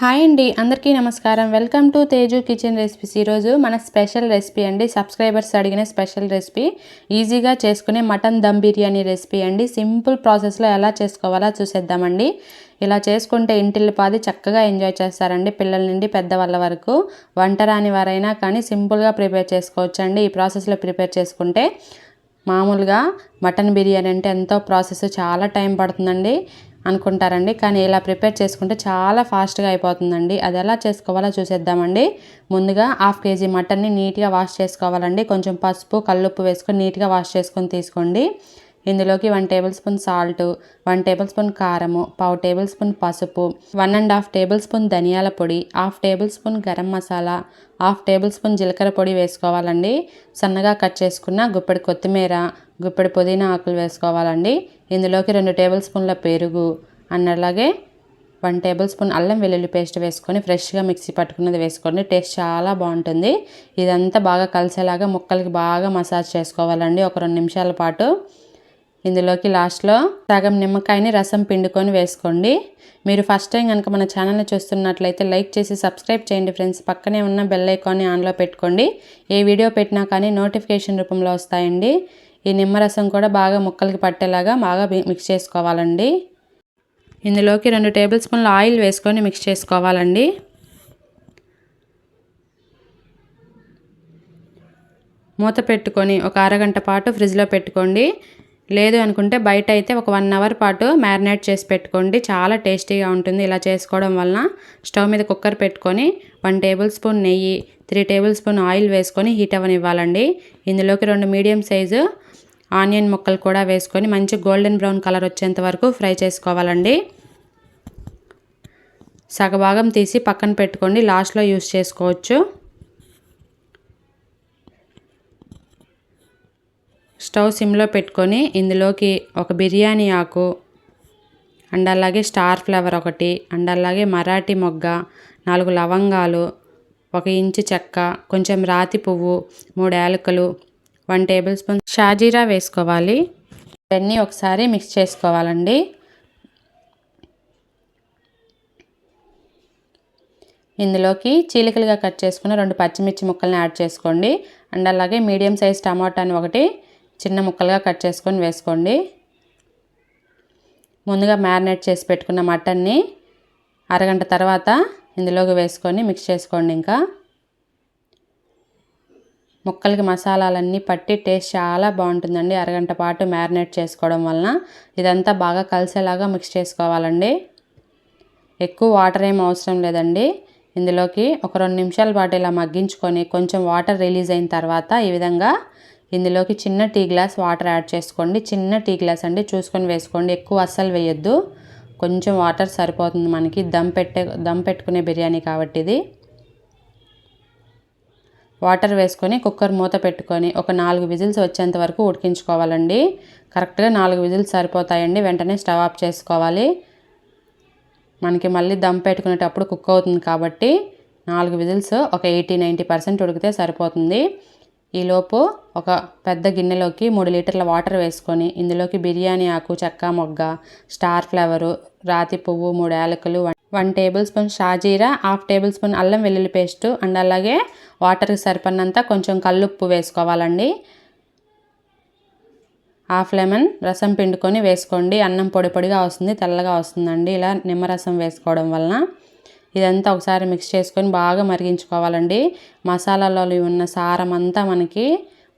Hi అండి అందరికీ నమస్కారం. Welcome to Teju kitchen recipes. ఈరోజు మన స్పెషల్ రెసిపీ అండి సబ్స్క్రైబర్స్ అడిగిన స్పెషల్ రెసిపీ. ఈజీగా చేసుకునే మటన్ దమ్ బిర్యానీ రెసిపీ అండి. సింపుల్ ప్రాసెస్లో ఎలా చేసుకోవాలో చూసేద్దామండి. ఇలా చేసుకుంటే ఇంటిల్లిపాది చక్కగా ఎంజాయ్ చేస్తారండి పిల్లల నుండి పెద్దవాళ్ళ వరకు. వంట రాని వారైనా కానీ సింపుల్గా ప్రిపేర్ చేసుకోవచ్చండి. ఈ ప్రాసెస్లో ప్రిపేర్ చేసుకుంటే మామూలుగా మటన్ బిర్యానీ అంటే ఎంతో ప్రాసెస్ చాలా టైం పడుతుందండి. అనుకుంటారండి. కానీ ఇలా ప్రిపేర్ చేసుకుంటే చాలా ఫాస్ట్గా అయిపోతుందండి. అది ఎలా చేసుకోవాలో చూసేద్దామండి. ముందుగా హాఫ్ కేజీ మటన్ని నీట్గా వాష్ చేసుకోవాలండి. కొంచెం పసుపు కల్లుప్పు వేసుకొని నీట్గా వాష్ చేసుకొని తీసుకోండి. ఇందులోకి one tablespoon salt one tablespoon కారము పావు టేబుల్ స్పూన్ పసుపు one and half tablespoon ధనియాల పొడి half tablespoon garam masala half tablespoon జీలకర్ర పొడి వేసుకోవాలండి. సన్నగా కట్ చేసుకున్న గుప్పెడు కొత్తిమీర గుప్పెడి పుదీనా ఆకులు వేసుకోవాలండి. ఇందులోకి రెండు టేబుల్ స్పూన్ల పెరుగు అన్నలాగే అలాగే వన్ టేబుల్ స్పూన్ అల్లం వెల్లుల్లి పేస్ట్ వేసుకొని ఫ్రెష్గా మిక్సీ పట్టుకున్నది వేసుకోండి. టేస్ట్ చాలా బాగుంటుంది. ఇదంతా బాగా కలిసేలాగా ముక్కలకి బాగా మసాజ్ చేసుకోవాలండి. ఒక రెండు నిమిషాల పాటు ఇందులోకి లాస్ట్లో సగం నిమ్మకాయని రసం పిండుకొని వేసుకోండి. మీరు ఫస్ట్ టైం కనుక మన ఛానల్ని చూస్తున్నట్లయితే లైక్ చేసి సబ్స్క్రైబ్ చేయండి ఫ్రెండ్స్. పక్కనే ఉన్న బెల్ ఐకాన్ని ఆన్లో పెట్టుకోండి. ఏ వీడియో పెట్టినా కానీ నోటిఫికేషన్ రూపంలో వస్తాయండి. ఈ నిమ్మరసం కూడా బాగా ముక్కలకి పట్టేలాగా బాగా మిక్స్ చేసుకోవాలండి. ఇందులోకి రెండు టేబుల్ స్పూన్ల ఆయిల్ వేసుకొని మిక్స్ చేసుకోవాలండి. మూత పెట్టుకొని ఒక అరగంట పాటు ఫ్రిడ్జ్లో పెట్టుకోండి. లేదు అనుకుంటే బయట అయితే ఒక వన్ అవర్ పాటు మ్యారినేట్ చేసి పెట్టుకోండి. చాలా టేస్టీగా ఉంటుంది. ఇలా చేసుకోవడం వలన స్టవ్ మీద కుక్కర్ పెట్టుకొని వన్ టేబుల్ స్పూన్ నెయ్యి త్రీ టేబుల్ స్పూన్ ఆయిల్ వేసుకొని హీట్ అవ్వనివ్వాలండి. ఇందులోకి రెండు మీడియం సైజు ఆనియన్ ముక్కలు కూడా వేసుకొని మంచి గోల్డెన్ బ్రౌన్ కలర్ వచ్చేంత వరకు ఫ్రై చేసుకోవాలండి. సగభాగం తీసి పక్కన పెట్టుకోండి. లాస్ట్లో యూస్ చేసుకోవచ్చు. స్టవ్ సిమ్లో పెట్టుకొని ఇందులోకి ఒక బిర్యానీ ఆకు అండ్ అలాగే స్టార్ ఫ్లవర్ ఒకటి అండ్ అలాగే మరాఠీ మొగ్గ నాలుగు లవంగాలు ఒక ఇంచు చెక్క కొంచెం రాతి పువ్వు మూడు యాలకులు వన్ టేబుల్ స్పూన్ షాజీరా వేసుకోవాలి. ఇవన్నీ ఒకసారి మిక్స్ చేసుకోవాలండి. ఇందులోకి చీలికలుగా కట్ చేసుకుని రెండు పచ్చిమిర్చి ముక్కల్ని యాడ్ చేసుకోండి. అండ్ అలాగే మీడియం సైజ్ టమాటాని ఒకటి చిన్న ముక్కలుగా కట్ చేసుకొని వేసుకోండి. ముందుగా మ్యారినేట్ చేసి పెట్టుకున్న మటన్ని అరగంట తర్వాత ఇందులోకి వేసుకొని మిక్స్ చేసుకోండి ఇంకా. ముక్కలకి మసాలాలన్నీ పట్టి టేస్ట్ చాలా బాగుంటుందండి. అరగంట పాటు మ్యారినేట్ చేసుకోవడం వలన ఇదంతా బాగా కలిసేలాగా మిక్స్ చేసుకోవాలండి. ఎక్కువ వాటర్ ఏం అవసరం లేదండి. ఇందులోకి ఒక రెండు నిమిషాల పాటు ఇలా మగ్గించుకొని కొంచెం వాటర్ రిలీజ్ అయిన తర్వాత ఈ విధంగా ఇందులోకి చిన్న టీ గ్లాస్ వాటర్ యాడ్ చేసుకోండి. చిన్న టీ గ్లాస్ అండి. చూసుకొని వేసుకోండి. ఎక్కువ అస్సలు వేయొద్దు. కొంచెం వాటర్ సరిపోతుంది మనకి. దమ్ పెట్టే దమ్ పెట్టుకునే బిర్యానీ కాబట్టి ఇది. వాటర్ వేసుకొని కుక్కర్ మూత పెట్టుకొని ఒక నాలుగు విజిల్స్ వచ్చేంత వరకు ఉడికించుకోవాలండి. కరెక్ట్గా నాలుగు విజిల్స్ సరిపోతాయండి. వెంటనే స్టవ్ ఆఫ్ చేసుకోవాలి. మనకి మళ్ళీ దమ్ పెట్టుకునేటప్పుడు కుక్ అవుతుంది కాబట్టి నాలుగు విజిల్స్ ఒక ఎయిటీ నైంటీ పర్సెంట్ ఉడికితే సరిపోతుంది. ఈలోపు ఒక పెద్ద గిన్నెలోకి మూడు లీటర్ల వాటర్ వేసుకొని ఇందులోకి బిర్యానీ ఆకు చెక్క మొగ్గ స్టార్ ఫ్లవరు రాతి పువ్వు మూడు యాలకులు వన్ టేబుల్ స్పూన్ షాజీరా హాఫ్ టేబుల్ స్పూన్ అల్లం వెల్లుల్లి పేస్ట్ అండ్ అలాగే వాటర్కి సరిపడినంత కొంచెం కల్లుప్పు వేసుకోవాలండి. హాఫ్ లెమన్ రసం పిండుకొని వేసుకోండి. అన్నం పొడి పొడిగా వస్తుంది తెల్లగా వస్తుందండి. ఇలా నిమ్మరసం వేసుకోవడం వలన ఇదంతా ఒకసారి మిక్స్ చేసుకొని బాగా మరిగించుకోవాలండి. మసాలాలో ఉన్న సారం అంతా మనకి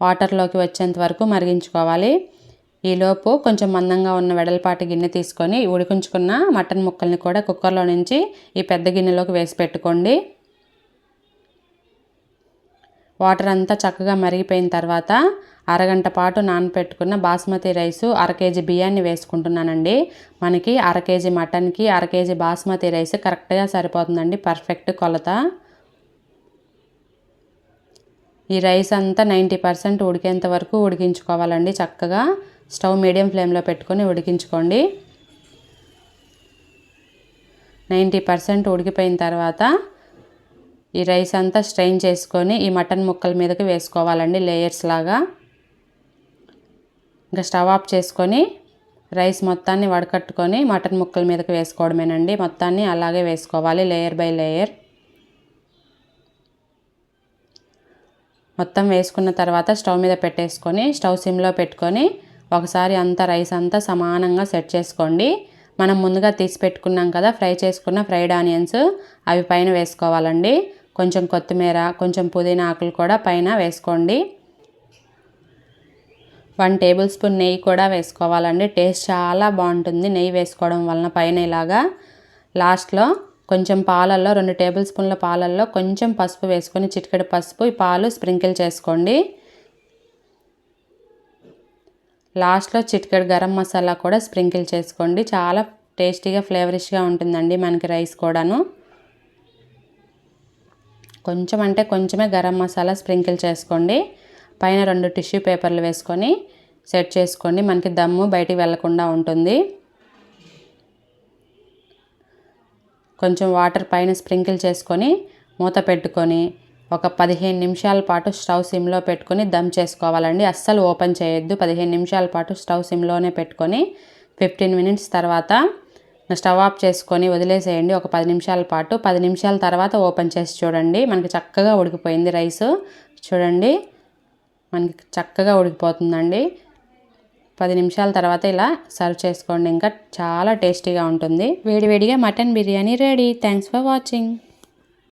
వాటర్లోకి వచ్చేంత వరకు మరిగించుకోవాలి. ఈలోపు కొంచెం మందంగా ఉన్న వెడల్పాటి గిన్నె తీసుకొని ఉడికించుకున్న మటన్ ముక్కల్ని కూడా కుక్కర్లో నుంచి ఈ పెద్ద గిన్నెలోకి వేసి పెట్టుకోండి. వాటర్ అంతా చక్కగా మరిగిపోయిన తర్వాత అరగంట పాటు నానపెట్టుకున్న బాస్మతి రైసు అర కేజీ బియ్యాన్ని వేసుకుంటున్నానండి. మనకి అర కేజీ మటన్కి అర కేజీ బాస్మతి రైస్ కరెక్ట్గా సరిపోతుందండి. పర్ఫెక్ట్ కొలత. ఈ రైస్ అంతా నైంటీ పర్సెంట్ ఉడికేంత వరకు ఉడికించుకోవాలండి. చక్కగా స్టవ్ మీడియం ఫ్లేమ్లో పెట్టుకొని ఉడికించుకోండి. నైంటీ పర్సెంట్ ఉడికిపోయిన తర్వాత ఈ రైస్ అంతా స్ట్రెయిన్ చేసుకొని ఈ మటన్ ముక్కల మీదకి వేసుకోవాలండి లేయర్స్ లాగా. ఇంకా స్టవ్ ఆఫ్ చేసుకొని రైస్ మొత్తాన్ని వడకట్టుకొని మటన్ ముక్కల మీదకి వేసుకోవడమేనండి. మొత్తాన్ని అలాగే వేసుకోవాలి లేయర్ బై లేయర్ మొత్తం వేసుకున్న తర్వాత స్టవ్ మీద పెట్టేసుకొని స్టవ్ సిమ్లో పెట్టుకొని ఒకసారి అంతా రైస్ అంతా సమానంగా సెట్ చేసుకోండి. మనం ముందుగా తీసి పెట్టుకున్నాం కదా ఫ్రై చేసుకున్న ఫ్రైడ్ ఆనియన్స్ అవి పైన వేసుకోవాలండి. కొంచెం కొత్తిమీర కొంచెం పుదీనా ఆకులు కూడా పైన వేసుకోండి. వన్ టేబుల్ స్పూన్ నెయ్యి కూడా వేసుకోవాలండి. టేస్ట్ చాలా బాగుంటుంది నెయ్యి వేసుకోవడం వలన పైన ఇలాగా. లాస్ట్లో కొంచెం పాలల్లో రెండు టేబుల్ స్పూన్ల పాలల్లో కొంచెం పసుపు వేసుకొని చిటికెడు పసుపు ఈ పాలు స్ప్రింకిల్ చేసుకోండి. లాస్ట్లో చిటికెడు గరం మసాలా కూడా స్ప్రింకిల్ చేసుకోండి. చాలా టేస్టీగా ఫ్లేవరిష్గా ఉంటుందండి మనకి రైస్ కూడాను. కొంచెం అంటే కొంచెమే గరం మసాలా స్ప్రింకిల్ చేసుకోండి. పైన రెండు టిష్యూ పేపర్లు వేసుకొని సెట్ చేసుకోండి. మనకి దమ్ము బయటికి వెళ్ళకుండా ఉంటుంది. కొంచెం వాటర్ పైన స్ప్రింకిల్ చేసుకొని మూత పెట్టుకొని ఒక పదిహేను నిమిషాల పాటు స్టవ్ సిమ్లో పెట్టుకొని దమ్ చేసుకోవాలండి. అస్సలు ఓపెన్ చేయొద్దు. పదిహేను నిమిషాల పాటు స్టవ్ సిమ్లోనే పెట్టుకొని ఫిఫ్టీన్ మినిట్స్ తర్వాత స్టవ్ ఆఫ్ చేసుకొని వదిలేసేయండి. ఒక పది నిమిషాల పాటు. పది నిమిషాల తర్వాత ఓపెన్ చేసి చూడండి. మనకి చక్కగా ఉడికిపోయింది రైస్. చూడండి. మనకి చక్కగా ఉడికిపోతుందండి. పది నిమిషాల తర్వాత ఇలా సర్వ్ చేసుకోండి. ఇంకా చాలా టేస్టీగా ఉంటుంది. వేడివేడిగా mutton biryani ready. Thanks for watching.